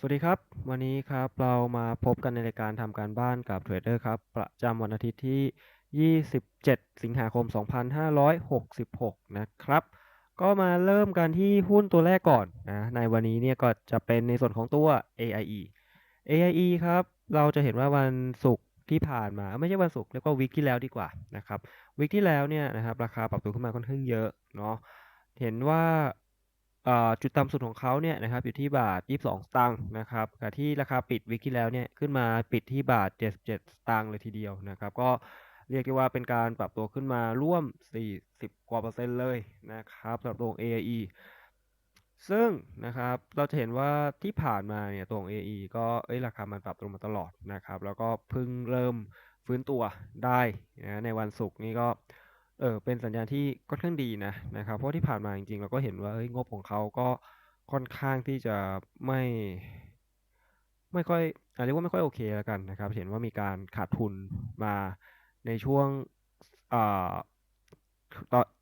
สวัสดีครับ วันนี้ครับเรามาพบกันในรายการทำการบ้านกับเทรดเดอร์ครับ ประจำวันอาทิตย์ที่ 27 สิงหาคม 2566 นะครับ ก็มาเริ่มกันที่หุ้นตัวแรกก่อนนะในวันนี้เนี่ยก็จะเป็นในส่วนของตัว AIE AIE ครับ เราจะเห็นว่าวันศุกร์ที่ผ่านมาไม่ใช่วันศุกร์เรียกว่าวิกที่แล้วดีกว่านะครับวิกที่แล้วเนี่ยนะครับราคาปรับตัวขึ้นมาค่อนข้างเยอะเนาะเห็นว่า จุดต่ำสุดของเขาเนี่ยนะครับอยู่ที่บาท 22 สตางค์นะครับกับที่ราคาปิดวิกที่แล้วเนี่ยขึ้นมาปิดที่บาท 77 สตางค์เลยทีเดียวนะครับ ก็เรียกได้ว่าเป็นการปรับตัวขึ้นมาร่วม 40 กว่าเปอร์เซ็นต์เลยนะครับสำหรับตัว AIE ซึ่งนะครับเราจะเห็นว่าที่ผ่านมาเนี่ยตัว AE ก็เอ้ยราคามันปรับตัวมาตลอดนะครับ แล้วก็เพิ่งเริ่มฟื้นตัวได้นะในวันศุกร์นี้ก็ เออเป็นสัญญาณที่ค่อนข้างดีนะ นะครับ เพราะที่ผ่านมาจริง ๆ เราก็เห็นว่าเอ้ย งบของเขาก็ค่อนข้างที่จะไม่ ไม่ค่อยเรียกว่าไม่ค่อยโอเคแล้วกันนะครับ เห็นว่ามีการขาดทุนมาในช่วงอ่า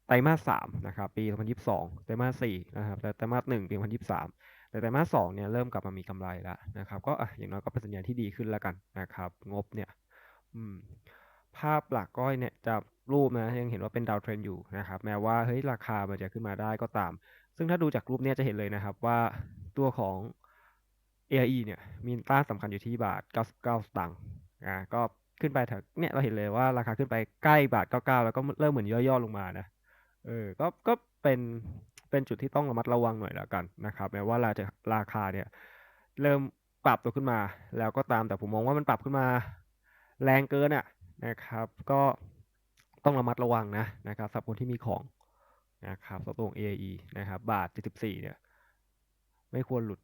ไตรมาสสามนะครับ ปี 2022 ไตรมาสสี่นะครับแต่ไตรมาสหนึ่งปี 2023 แต่ไตรมาสสองเนี่ยเริ่มกลับมามีกำไรแล้วนะครับ ก็ อะ อย่างน้อยก็เป็นสัญญาณที่ดีขึ้นแล้วกันนะครับ งบเนี่ย ภาพหลักก็เนี่ยจากรูปนะยังเห็นว่าเป็นดาวเทรนอยู่นะครับแม้ว่าเฮ้ยราคามันจะขึ้นมาได้ก็ตาม ซึ่งถ้าดูจากรูปเนี่ยจะเห็นเลยนะครับว่าตัวของ AIE เนี่ยมีต้านสำคัญอยู่ที่บาท 99 สตางค์อ่าก็ขึ้นไปแถวเนี่ยเราเห็นเลยว่าราคาขึ้นไปใกล้บาท 99 แล้วก็เริ่มเหมือนย่อๆลงมานะเออก็ก็เป็นเป็นจุดที่ต้องระมัดระวังหน่อยแล้วกันนะครับแม้ว่าราจะราคาเนี่ยเริ่มปรับตัวขึ้นมาแล้วก็ตามแต่ผมมองว่ามันปรับขึ้นมา แรงเกินอะ นะครับ ก็ต้องระมัดระวังนะนะครับสำหรับคนที่มีของนะครับสำหรับตัว AIE นะครับ บาท 74 เนี่ย ไม่ควรหลุด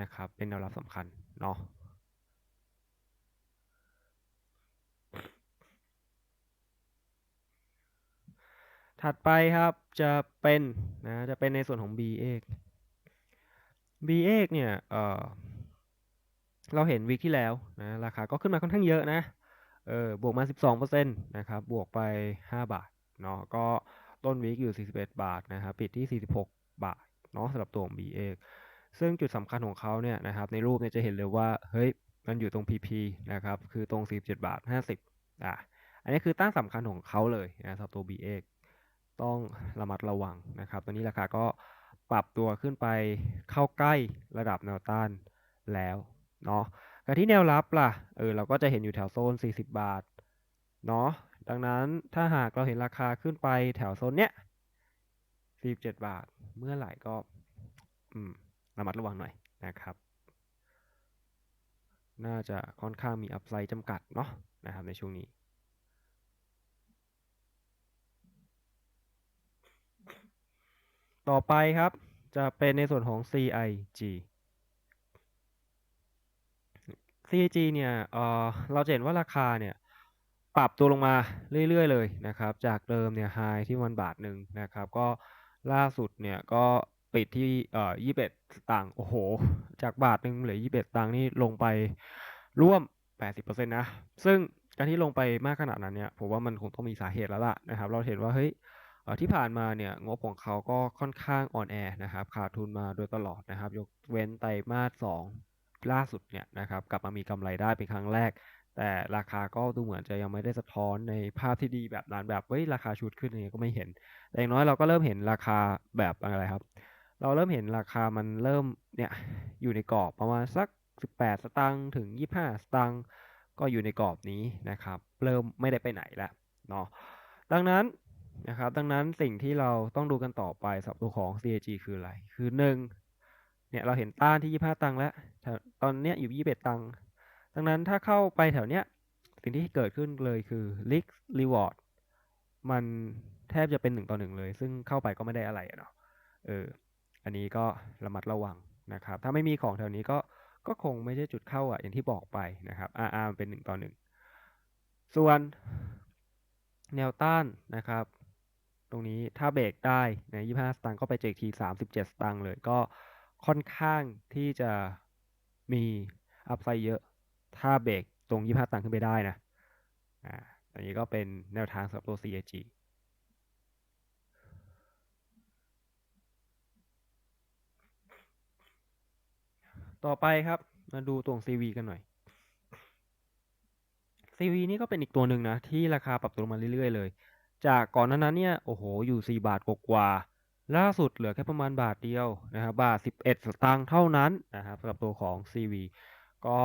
นะครับ เป็นแนวรับสำคัญเนาะถัดไปครับจะเป็นนะจะเป็นในส่วนของ b เอก b เอกเนี่ยเออเราเห็นวีคที่แล้วนะราคาก็ขึ้นมาค่อนข้างเยอะนะ เออบวกมา 12%นะครับ บวกไป 5 บาท เนาะ ก็ต้นวีคอยู่ 41 บาทนะครับ ปิดที่ 46 บาท เนาะสำหรับตัวของ b เอกซึ่งจุดสำคัญของเขาเนี่ยนะครับ ในรูปเนี่ยจะเห็นเลยว่า เฮ้ย มันอยู่ตรง PP นะครับ คือตรง 47 บาท 50 อะ อันนี้คือตั้งสำคัญของเขาเลยนะสำหรับตัว b เอกต้องระมัดระวังนะครับ ตอนนี้ราคาก็ปรับตัวขึ้นไปเข้าใกล้ระดับแนวต้านแล้ว เนาะ กับที่แนวรับล่ะ เออ เราก็จะเห็นอยู่แถวโซน 40 บาท เนาะ ดังนั้นถ้าหากเราเห็นราคาขึ้นไปแถวโซนเนี้ย 47 บาท เมื่อไหร่ก็ อืม ระมัดระวังหน่อยนะครับ น่าจะค่อนข้างมีอัพไซด์จำกัดเนาะนะครับในช่วงนี้ ต่อไปครับ จะเป็นในส่วนของ CIG CIG เนี่ยเออเราเห็นว่าราคาเนี่ยปรับตัวลงมาเรื่อยๆเลยนะครับ จากเดิมเนี่ยไฮที่วันบาทหนึ่งนะครับ ก็ล่าสุดเนี่ยก็ปิดที่เอ่อยี่สิบตังค์โอ้โห จากบาทหนึ่งเหลือยี่สิบตังค์นี่ลงไปร่วมแปดสิบเปอร์เซ็นต์นะ ซึ่งการที่ลงไปมากขนาดนั้นเนี่ยผมว่ามันคงต้องมีสาเหตุแล้วล่ะนะครับ เราเห็นว่าเฮ้ยที่ผ่านมาเนี่ยงบของเขาก็ค่อนข้างอ่อนแอนะครับขาดทุนมาโดยตลอดนะครับ ยกเว้นไตรมาสสอง ล่าสุดเนี่ยนะครับกลับมามีกำไรได้เป็นครั้งแรก แต่ราคาก็ดูเหมือนจะยังไม่ได้สะท้อนในภาพที่ดีแบบนั้นแบบเฮ้ยราคาชุดขึ้นอย่างเงี้ยก็ไม่เห็น แต่อย่างน้อยเราก็เริ่มเห็นราคาแบบอะไรครับ เราเริ่มเห็นราคามันเริ่มเนี่ยอยู่ในกรอบประมาณสัก 18 สตางค์ถึง 25 สตางค์ก็อยู่ในกรอบนี้นะครับ เริ่มไม่ได้ไปไหนแล้วเนาะดังนั้นนะครับดังนั้นสิ่งที่เราต้องดูกันต่อไปสำหรับตัวของ CAG คืออะไร คือหนึ่ง เนี่ยเราเห็นต้านที่ 25 ตังค์แล้วตอนเนี้ยอยู่ 21 ตังค์ดังนั้นถ้าเข้าไปแถวเนี้ยสิ่งที่เกิดขึ้นเลยคือ risk reward มันแทบจะเป็นหนึ่งต่อหนึ่งเลย ซึ่งเข้าไปก็ไม่ได้อะไรเนาะเอออันนี้ก็ระมัดระวังนะครับ ถ้าไม่มีของแถวนี้ก็ก็คงไม่ใช่จุดเข้าอะอย่างที่บอกไปนะครับ RR มันเป็นหนึ่งต่อหนึ่งส่วนแนวต้านนะครับ ตรงนี้ถ้าเบรกได้ใน 25 สตางค์ก็ไปเจอที 37 สตางค์เลยก็ ค่อนข้างที่จะมีอัพไซด์เยอะ ถ้าเบรกตรง 25ตางค์ขึ้นไปได้นะอ่าอันนี้ก็เป็นแนวทางสำหรับตัว CAG ต่อไปครับ มาดูตัว CV กันหน่อย CV นี่ก็เป็นอีกตัวหนึ่งนะ ที่ราคาปรับตัวมาเรื่อยๆเลย จากก่อนหน้านั้นเนี่ย โอ้โห อยู่ 4 บาทกว่าๆ ล่าสุดเหลือแค่ประมาณบาทเดียวนะครับบาท 11 สตางค์เท่านั้นนะครับสำหรับตัวของ CV ก็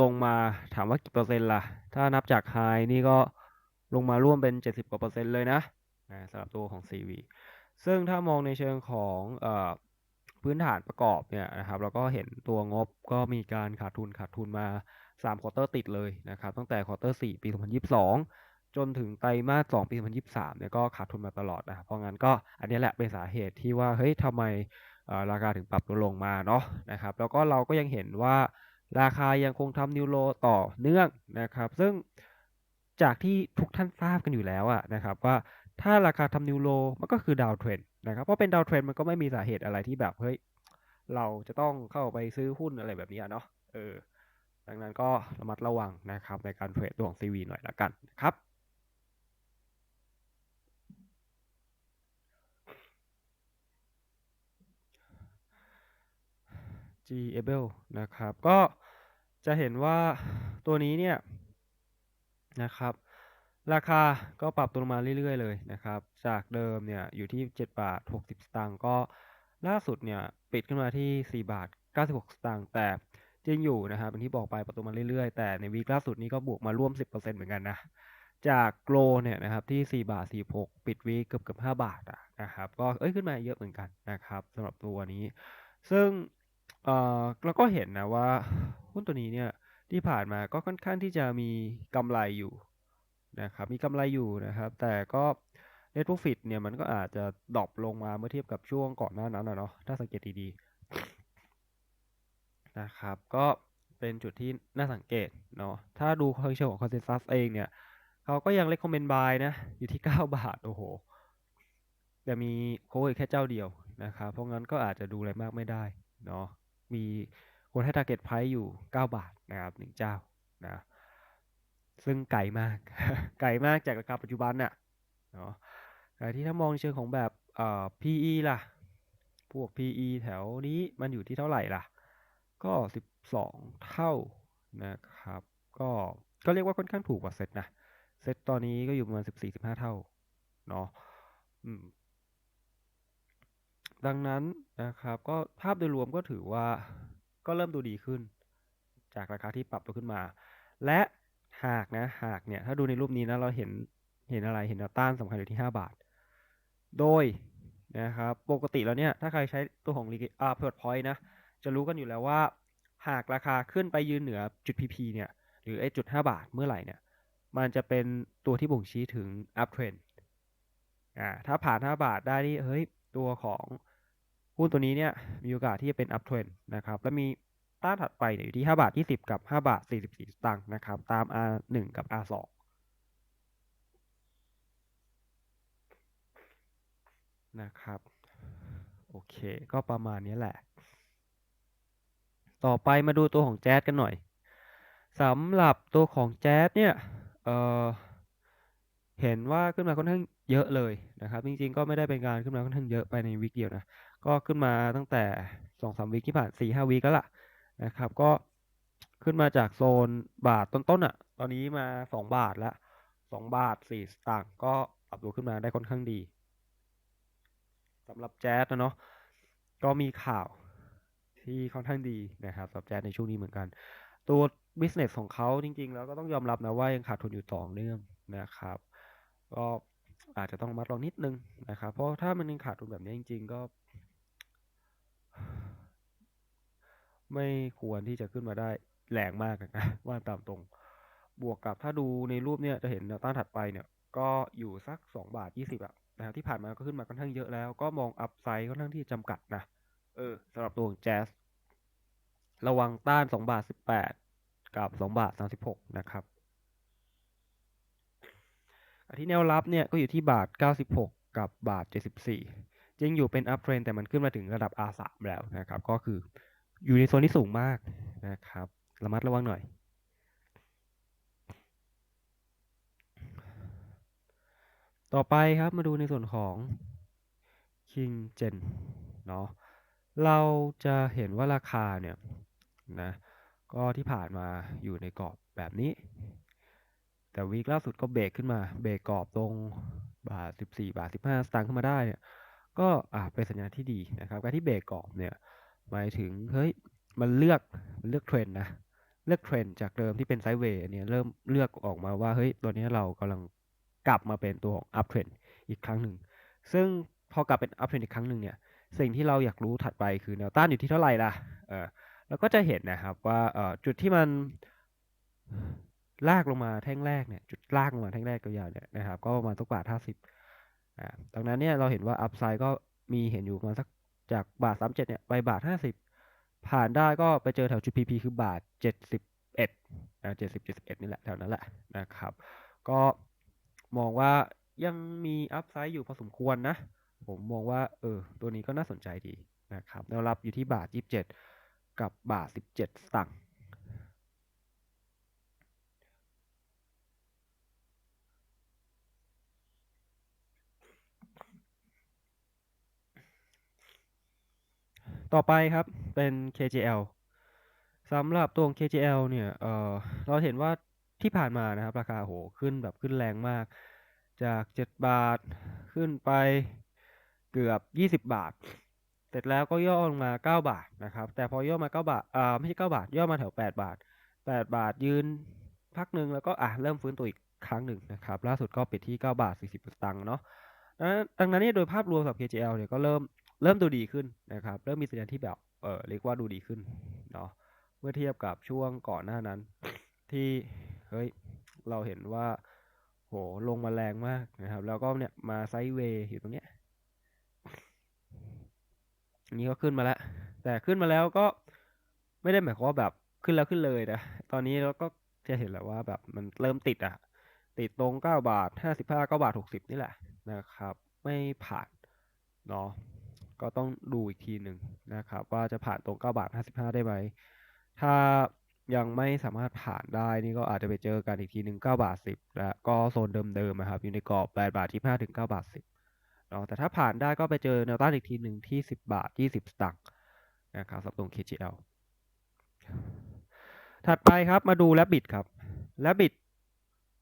ลงมาถามว่ากี่เปอร์เซ็นต์ล่ะ ถ้านับจากไฮนี่ก็ลงมาร่วมเป็น 70 กว่าเปอร์เซ็นต์เลยนะนะสำหรับตัวของ CV ซึ่งถ้ามองในเชิงของอพื้นฐานประกอบเนี่ยนะครับเราก็เห็นตัวงบก็มีการขาดทุนขาดทุนมา3ควอเตอร์ติดเลยนะครับตั้งแต่ควอเตอร์4ปี 2022 จนถึงไตรมาส2ปี 2023 เนี่ยก็ขาดทุนมาตลอดนะครับเพราะงั้นก็อันนี้แหละเป็นสาเหตุที่ว่าเฮ้ยทำไมราคาถึงปรับตัวลงมาเนาะนะครับ แล้วก็เราก็ยังเห็นว่าราคายังคงทำนิวโลต่อเนื่องนะครับ ซึ่งจากที่ทุกท่านทราบกันอยู่แล้วอะนะครับว่าถ้าราคาทำนิวโลมันก็คือดาวเทรนนะครับ เพราะเป็นดาวเทรนมันก็ไม่มีสาเหตุอะไรที่แบบเฮ้ยเราจะต้องเข้าไปซื้อหุ้นอะไรแบบนี้เนาะเออดังนั้นก็ระมัดระวังนะครับในการเทรดตัวของ CV หน่อยละกันนะครับ G a b l e นะครับ ก็จะเห็นว่าตัวนี้เนี่ยนะครับ ราคาก็ปรับตัวลงมาเรื่อย ๆ เลยนะครับ จากเดิมเนี่ยอยู่ที่ 7 บาท 60 สตางค์ก็ล่าสุดเนี่ยปิดขึ้นมาที่ 4 บาท 96 สตางค์แต่จริงอยู่นะครับเป็นที่บอกไปปรับตัวมาเรื่อยๆ แต่ในวีคล่าสุดนี้ก็บวกมาร่วม 10%เหมือนกันนะ จากโกลเนี่ยนะครับที่ 4 บาท 46 ปิดวีคเกือบเกือบ5บาทนะครับ ก็เอ้ยขึ้นมาเยอะเหมือนกันนะครับสำหรับตัวนี้ ซึ่ง เอ่อ เราก็เห็นนะว่า หุ้นตัวนี้เนี่ยที่ผ่านมาก็ค่อนข้างที่จะมีกำไรอยู่นะครับ มีกำไรอยู่นะครับ แต่ก็ net profit เนี่ยมันก็อาจจะดรอปลงมาเมื่อเทียบกับช่วงก่อนหน้านั้นนะเนาะถ้าสังเกตดีๆนะครับ ก็เป็นจุดที่น่าสังเกตเนาะถ้าดูเชิงของ consensus เองเนี่ยเขาก็ยัง recommend buy นะ อยู่ที่ 9 บาท โอ้โห แต่มีโค้ดแค่เจ้าเดียวนะครับ เพราะงั้นก็อาจจะดูอะไรมากไม่ได้เนาะ มีคนให้ target price อยู่ 9 บาทนะครับหนึ่งเจ้านะซึ่งไกลมาก ไกลมากจากราคาปัจจุบันน่ะเนาะแต่ที่ถ้ามองเชิงของแบบเอ่อ PE ล่ะ พวก PE แถวนี้มันอยู่ที่เท่าไหร่ล่ะ ก็ 12 เท่านะครับ ก็ก็เรียกว่าค่อนข้างถูกกว่าเซ็ตนะ เซ็ตตอนนี้ก็อยู่ประมาณ 14-15 เท่าเนาะอืม ดังนั้นนะครับ ก็ภาพโดยรวมก็ถือว่าก็เริ่มดูดีขึ้น จากราคาที่ปรับตัวขึ้นมา และหากนะหากเนี่ยถ้าดูในรูปนี้นะเราเห็นเห็นอะไรเห็นต้านสำคัญอยู่ที่ 5 บาท โดยนะครับปกติแล้วเนี่ยถ้าใครใช้ตัวของ Liqui- อ่า Pivot Point นะจะรู้กันอยู่แล้วว่า หากราคาขึ้นไปยืนเหนือจุด PP เนี่ยหรือไอ้จุด 5 บาทเมื่อไหร่เนี่ยมันจะเป็นตัวที่บ่งชี้ถึง uptrend อ่าถ้าผ่าน 5 บาทได้นี่เฮ้ยตัวของ หุ้นตัวนี้เนี่ยมีโอกาสที่จะเป็น uptrend นะครับแล้วมีต้านถัดไปยอยู่ที่ 5 บาท 20 กับ 5 บาท 44 สตางค์นะครับตาม R1 กับ R2 นะครับโอเค ก็ประมาณนี้แหละ ต่อไปมาดูตัวของแจ๊สกันหน่อยสำหรับตัวของแจ๊สเนี่ยเเห็นว่าขึ้นมาค่อนข้างเยอะเลยนะครับ จริงๆ ก็ไม่ได้เป็นการขึ้นมาค่อนข้างเยอะไปในวิกเดียวนะ ก็ขึ้นมาตั้งแต่สองสามวิที่ผ่านสี่ห้าวิกแล้วล่ะนะครับ ก็ขึ้นมาจากโซนบาทต้นๆอะ ตอนนี้มาสองบาทล้วสองบาทสี่สตางค์ก็ปรับตัวขึ้นมาได้ค่อนข้างดีสำหรับแจ๊สนะเนาะก็มีข่าวที่ค่อนข้างดีนะครับสำหรับแจ๊สในช่วงนี้เหมือนกัน ตัว business ของเขาจริง ๆ แล้วก็ต้องยอมรับนะว่ายังขาดทุนอยู่ต่อเนื่องนะครับ ก็อาจจะต้องมัดระวังนิดนึงนะครับ เพราะถ้ามันยังขาดทุนแบบนี้จริง ๆ ก็ ไม่ควรที่จะขึ้นมาได้แรงมากนะว่าตามตรง บวกกับถ้าดูในรูปเนี่ยจะเห็นแนวต้านถัดไปเนี่ย ก็อยู่สักสองบาทยี่สิบอะนะครับที่ผ่านมาก็ขึ้นมาค่อนข้างเยอะแล้ว ก็มองอัพไซด์ค่อนข้างที่จำกัดนะเออสำหรับตัวของแจ๊สระวังต้านสองบาทสิบแปดกับสองบาทสามสิบหกนะครับอที่แนวรับเนี่ยก็อยู่ที่บาทเก้าสิบหกกับบาทเจ็ดสิบสี่จงอยู่เป็นอัพเทรนแต่มันขึ้นมาถึงระดับ R3 แล้วนะครับ ก็คือ อยู่ในโซนที่สูงมากนะครับ ระมัดระวังหน่อย ต่อไปครับมาดูในส่วนของ King Gen เนาะเราจะเห็นว่าราคาเนี่ยนะก็ที่ผ่านมาอยู่ในกรอบแบบนี้ แต่วีคล่าสุดก็เบรกขึ้นมา เบรกกรอบตรงบาท 14 บาท 15 สตางค์ขึ้นมาได้เนี่ยก็อ่าเป็นสัญญาณที่ดีนะครับ การที่เบรกกรอบเนี่ย หมายถึงเฮ้ยมันเลือกมันเลือกเทรนด์นะเลือกเทรนด์จากเดิมที่เป็นไซด์เวย์เนี่ยเริ่มเลือกออกมาว่าเฮ้ยตัวนี้เรากำลังกลับมาเป็นตัวของอัพเทรนด์อีกครั้งหนึ่ง ซึ่งพอกลับเป็นอัพเทรนด์อีกครั้งหนึ่งเนี่ยสิ่งที่เราอยากรู้ถัดไปคือแนวต้านอยู่ที่เท่าไหร่ล่ะเออเราก็จะเห็นนะครับว่าเออจุดที่มันลากลงมาแท่งแรกเนี่ยจุดลากลงมาแท่งแรกยาวๆเนี่ยนะครับก็ประมาณสักบาทห้าสิบอ่าดังนั้นเนี่ยเราเห็นว่าอัพไซด์ก็มีเห็นอยู่ประมาณสัก จากบาทสามเจ็ดเนี่ยไปบาทห้าสิบผ่านได้ก็ไปเจอแถวจุดพีพีคือบาทเจ็ดสิบเอ็ดนะเจ็ดสิบเจ็ดสิบเอ็ดนี่แหละแถวนั้นแหละนะครับ ก็มองว่ายังมีอัพไซด์อยู่พอสมควรนะ ผมมองว่าเออตัวนี้ก็น่าสนใจดีนะครับแนวรับอยู่ที่บาทยี่สิบเจ็ดกับบาทสิบเจ็ดสตางค์ ต่อไปครับเป็น KJL สำหรับตัว KJL เนี่ยเออเราเห็นว่าที่ผ่านมานะครับ ราคาโหขึ้นแบบขึ้นแรงมาก จากเจ็ดบาทขึ้นไปเกือบยี่สิบบาท เสร็จแล้วก็ย่อลงมาเก้าบาทนะครับ แต่พอย่อมาเก้าบาทอ่าไม่ใช่เก้าบาท ย่อมาแถวแปดบาทแปดบาทยืนพักหนึ่งแล้วก็อะเริ่มฟื้นตัวอีกครั้งหนึ่งนะครับ ล่าสุดก็ปิดที่เก้าบาทสี่สิบตางค์เนาะดังนั้นเนี่ยโดยภาพรวมสำหรับ KJL เนี่ยก็เริ่ม เริ่มดูดีขึ้นนะครับ เริ่มมีสัญญาณที่แบบเออเรียกว่าดูดีขึ้นเนาะเมื่อเทียบกับช่วงก่อนหน้านั้น ที่เฮ้ยเราเห็นว่าโหลงมาแรงมากนะครับ แล้วก็เนี่ยมาไซด์เวย์อยู่ตรงเนี้ยอันนี้ก็ขึ้นมาแล้ว แต่ขึ้นมาแล้วก็ไม่ได้หมายความว่าแบบขึ้นแล้วขึ้นเลยนะตอนนี้เราก็จะเห็นแล้วว่าแบบมันเริ่มติดอะติดตรงเก้าบาทห้าสิบห้าเก้าบาทหกสิบนี่แหละนะครับ ไม่ผ่านเนาะ ก็ต้องดูอีกทีหนึ่งนะครับ ว่าจะผ่านตรงเก้าบาทห้าสิบห้าได้ไหม ถ้ายังไม่สามารถผ่านได้นี่ก็อาจจะไปเจอกันอีกทีหนึ่งเก้าบาทสิบและก็โซนเดิมๆนะครับ อยู่ในกรอบแปดบาทที่ห้าถึงเก้าบาทสิบเนาะแต่ถ้าผ่านได้ก็ไปเจอแนวต้านอีกทีหนึ่งที่สิบบาทยี่สิบตางค์นะครับสำหรับตรง KGL ถัดไปครับมาดู Rabbit ครับ Rabbit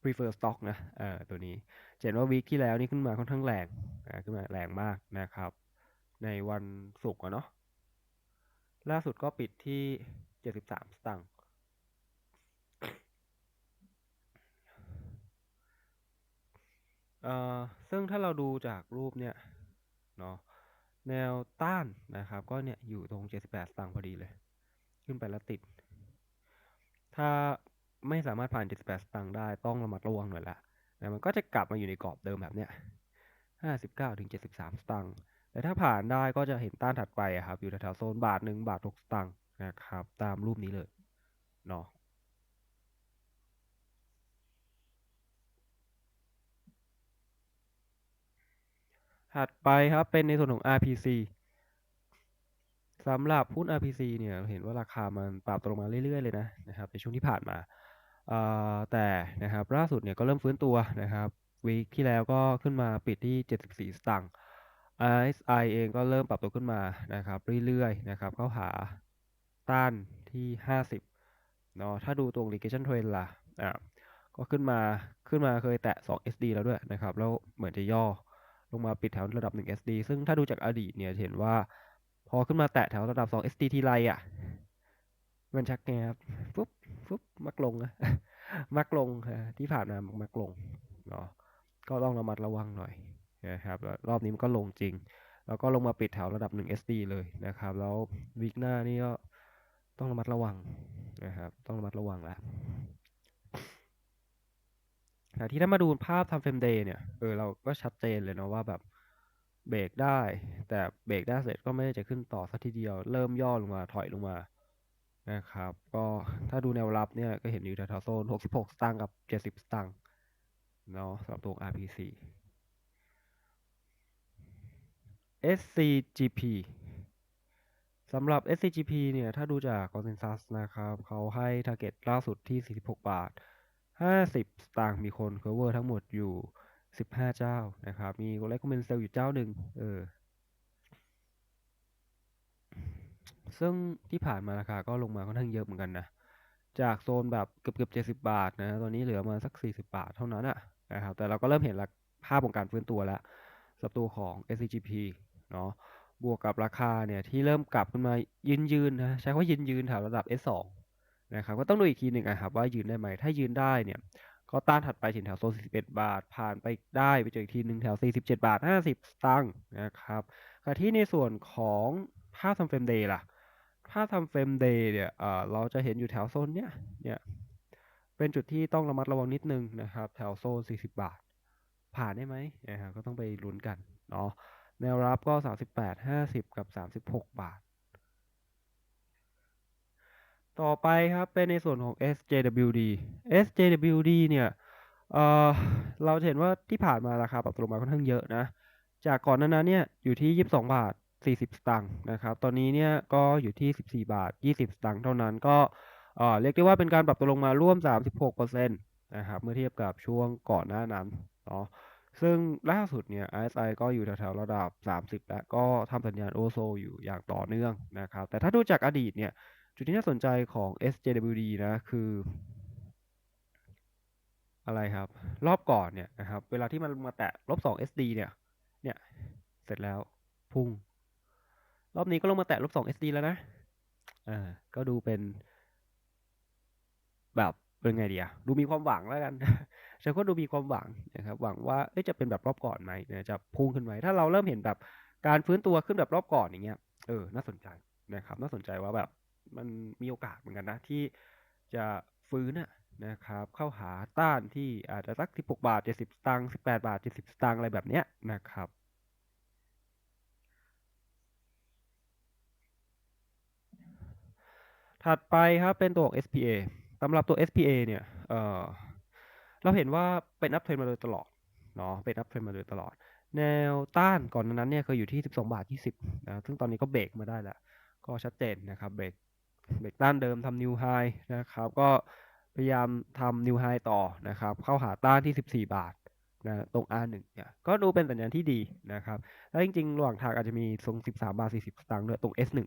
prefer stock นะเออตัวนี้เห็นว่าวีคที่แล้วนี่ขึ้นมาค่อนข้างแรงขึ้นมาแรงมากนะครับ ในวันศุกร์เนาะล่าสุดก็ปิดที่เจ็ดสิบสามสตางค์เอ่อซึ่งถ้าเราดูจากรูปเนี่ยเนาะแนวต้านนะครับ ก็เนี่ยอยู่ตรงเจ็ดสิบแปดสตางค์พอดีเลย ขึ้นไปแล้วติด ถ้าไม่สามารถผ่านเจ็ดสิบแปดสตางค์ได้ต้องระมัดระวังหน่อยละแต่มันก็จะกลับมาอยู่ในกรอบเดิมแบบเนี้ยห้าสิบเก้าถึงเจ็ดสิบสามสตางค์ แต่ถ้าผ่านได้ก็จะเห็นต้านถัดไปครับ อยู่แถวโซนบาทหนึ่งบาทหกสตางค์นะครับ ตามรูปนี้เลยเนาะถัดไปครับเป็นในส่วนของ RPC สำหรับหุ้น RPC เนี่ยเราเห็นว่าราคามันปรับตัวลงมาเรื่อยๆเลยนะนะครับในช่วงที่ผ่านมาแต่นะครับล่าสุดเนี่ยก็เริ่มฟื้นตัวนะครับวีคที่แล้วก็ขึ้นมาปิดที่ 74 สตางค์ RSI เองก็เริ่มปรับตัวขึ้นมานะครับเรื่อยๆนะครับเข้าหาต้านที่ 50เนาะถ้าดูตรง regression trend ล่ะอ่าก็ขึ้นมาขึ้นมาเคยแตะ 2 SD แล้วด้วยนะครับ แล้วเหมือนจะย่อลงมาปิดแถวระดับ 1 SD ซึ่งถ้าดูจากอดีตเนี่ยเห็นว่า พอขึ้นมาแตะแถวระดับ 2 SD ทีไรอะ มันชักแงบปุ๊บปุ๊บมักลงอะมักลงที่ผ่านมามักลงเนาะก็ต้องระมัดระวังหน่อย นะครับรอบนี้มันก็ลงจริง แล้วก็ลงมาปิดแถวระดับ 1 SD เลยนะครับ แล้ววิกหน้านี่ก็ต้องระมัดระวังนะครับ ต้องระมัดระวังแล้วแต่ที่ถ้ามาดูภาพทำเฟรมเดย์เนี่ย เออเราก็ชัดเจนเลยเนาะว่าแบบเบรกได้ แต่เบรกได้เสร็จก็ไม่ได้จะขึ้นต่อสักทีเดียว เริ่มย่อลงมาถอยลงมานะครับ ก็ถ้าดูแนวรับเนี่ยก็เห็นอยู่แถวโซน 66 สตางค์กับ 70 สตางค์เนาะสำหรับตัว RPC SCGP สำหรับ SCGP เนี่ย ถ้าดูจาก consensus นะครับ เขาให้ target ล่าสุดที่ 46 บาท 50 สตางค์ มีคน cover ทั้งหมดอยู่ 15 เจ้า นะครับ มี recommend sell อยู่เจ้าหนึ่ง เออ ซึ่งที่ผ่านมาราคาก็ลงมาค่อนข้างเยอะเหมือนกันนะ จากโซนแบบเกือบๆ70 บาทนะ ตอนนี้เหลือมาสัก 40 บาทเท่านั้นอะนะครับ แต่เราก็เริ่มเห็นภาพของการฟื้นตัวแล้วสับตัวของ SCGP เนาะ บวกกับราคาเนี่ยที่เริ่มกลับขึ้นมายืนๆนนะใช้คำว่ายืนๆแถวระดับ S2 นะครับก็ต้องดูอีกทีหนึ่งอะครับว่ายืนได้ไหม ถ้ายืนได้เนี่ยก็ต้านถัดไปถึงแถวโซน41 บาท ผ่านไปได้ไปเจออีกทีหนึ่งแถว 47 บาท 50 สตางค์นะครับขณะที่ในส่วนของภาพทำเฟรมเดย์ล่ะถ้าทำเฟรมเดย์เนี่ยเราจะเห็นอยู่แถวโซนเนี้ยเนี่ยเป็นจุดที่ต้องระมัดระวังนิดนึงนะครับ แถวโซน 40 บาท ผ่านได้ไหมนะครับก็ต้องไปลุ้นกันเนาะ แนวรับก็ 38 50 กับ 36 บาท ต่อไปครับเป็นในส่วนของ SJWD SJWD เนี่ยเเราเห็นว่าที่ผ่านมาราคาปรับตัวลงมาค่อนข้างเยอะนะ จากก่อนหน้านั้นเนี่ยอยู่ที่ 22 บาท 40 สตางค์นะครับ ตอนนี้เนี่ยก็อยู่ที่ 14 บาท 20 สตางค์เท่านั้นก็เเรียกได้ว่าเป็นการปรับตัวลงมาร่วม 36%นะครับ เมื่อเทียบกับช่วงก่อนหน้านั้นเนาะ ซึ่งล่าสุดเนี่ย RSI ก็อยู่แถวๆระดับ 30 แล้วก็ทำสัญญาณโอโซอยู่อย่างต่อเนื่องนะครับ แต่ถ้าดูจากอดีตเนี่ย จุดที่น่าสนใจของ SJWD นะคือ อะไรครับ รอบก่อนเนี่ยนะครับ เวลาที่มันมาแตะลบ2 SD เนี่ย เนี่ย เสร็จแล้วพุ่ง รอบนี้ก็ลงมาแตะลบ2 SD แล้วนะ อ่า ก็ดูเป็น แบบเป็นไงดีอะดูมีความหวังแล้วกัน ฉันก็ดูมีความหวังนะครับหวังว่าจะเป็นแบบรอบก่อนไหมจะพุ่งขึ้นไหมถ้าเราเริ่มเห็นแบบการฟื้นตัวขึ้นแบบรอบก่อนอย่างเงี้ยเออน่าสนใจนะครับ น่าสนใจว่าแบบมันมีโอกาสเหมือนกันนะที่จะฟื้นนะครับ เข้าหาต้านที่อาจจะสัก 16 บาท 70 สตางค์ 18 บาท 70 สตางค์อะไรแบบเนี้ยนะครับถัดไปครับเป็นตัว SPA สำหรับตัว SPA เนี่ย เอ่อ เราเห็นว่าเป็นอัพเทรนมาโดยตลอดเนาะเป็นอัพเทรนมาโดยตลอด แนวต้านก่อนนั้นเนี่ยเคยอยู่ที่ 12 บาท 20นะซึ่งตอนนี้ก็เบรกมาได้แล้วก็ชัดเจนนะครับเบรกเบรกต้านเดิมทำนิวไฮนะครับก็พยายามทำนิวไฮต่อนะครับเข้าหาต้านที่ 14 บาทนะตรง R1 เนี่ยก็ดูเป็นสัญญาณที่ดีนะครับแล้วจริงๆ ระหว่างทางอาจจะมีทรง 13 บาท 40 สตางค์ด้วยตรง S1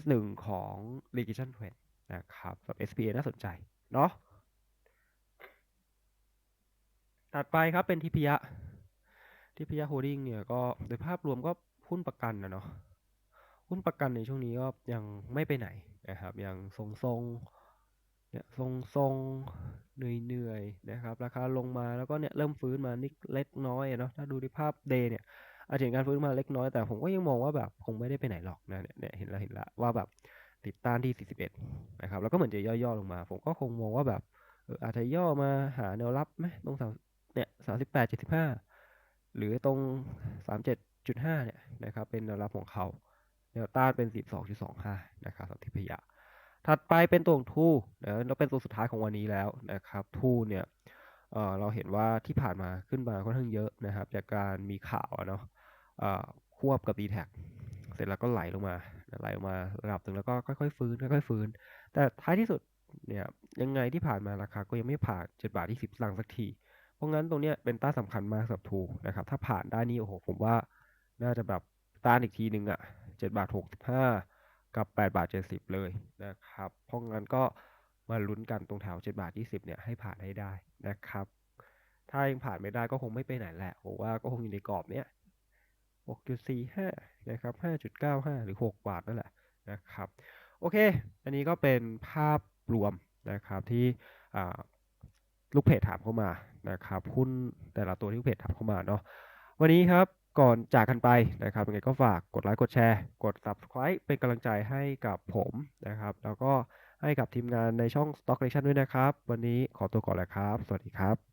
S1 ของ Regression Trend นะครับสำหรับ SPA น่าสนใจเนาะ ถัดไปครับเป็นทิพยะทิพยะโฮลดิ้งเนี่ยก็โดยภาพรวมก็หุ้นประกันนะเนาะหุ้นประกันในช่วงนี้ก็ยังไม่ไปไหนนะครับ ยังทรงๆเนี่ยทรงๆเหนื่อยๆนะครับ ราคาลงมาแล้วก็เนี่ยเริ่มฟื้นมานิดเล็กน้อยเนาะถ้าดูในภาพเดย์เนี่ยอาจจะเห็นการฟื้นมาเล็กน้อยแต่ผมก็ยังมองว่าแบบคงไม่ได้ไปไหนหรอกนะเนี่ยเห็นแล้วเห็นล้วว่าแบบติดต้านที่ 41 นะครับ แล้วก็เหมือนจะย่อๆลงมา ผมก็คงมองว่าแบบอออาจจะย่อมาหาแนวรับไหมตรง สามเนี่ย38 75หรือตรง37.5เนี่ยนะครับเป็นแนวรับของเขาแนวต้านเป็น12.25นะครับสำหรับทิพยะ ถัดไปเป็นตัวของทูนะแล้วเป็นตัวสุดท้ายของวันนี้แล้วนะครับทูเนี่ยเเราเห็นว่าที่ผ่านมาขึ้นมาค่อนข้างเยอะนะครับ จากการมีข่าวเนาะควบกับ d t แทเสร็จแล้วก็ไหลลงมาไหลลงมาระดับหนึ่งแล้วก็ค่อยๆฟื้นค่อยๆฟื้น แต่ท้ายที่สุดเนี่ยยังไงที่ผ่านมาราคาก็ยังไม่ผ่าน7บาทที่10สตางค์สักที เพราะงั้นตรงเนี้ยเป็นต้านสำคัญมากสำหรับทูนะครับ ถ้าผ่านได้นี่โอ้โหผมว่าน่าจะแบบต้านอีกทีหนึ่งอะ่ะ7บาท65กับ8บาท70เลยนะครับ เพราะงั้นก็มาลุ้นกันตรงแถว7บาท20เนี่ยให้ผ่านให้ได้นะครับ ถ้ายังผ่านไม่ได้ก็คงไม่ไปไหนแหละผมว่าก็คงอยู่ในกรอบเนี้ย6.45นะครับ5.95หรือ6บาทนั่นแหละนะครับ โอเค อันนี้ก็เป็นภาพรวมนะครับที่ ลูกเพจถามเข้ามานะครับหุ้นแต่ละตัวที่ลูกเพจถามเข้ามาเนาะวันนี้ครับก่อนจากกันไปนะครับยังไงก็ฝากกดไลค์กดแชร์ กด subscribe เป็นกำลังใจให้กับผมนะครับ แล้วก็ให้กับทีมงานในช่อง Stock Nation ด้วยนะครับ วันนี้ขอตัวก่อนแล้วครับ สวัสดีครับ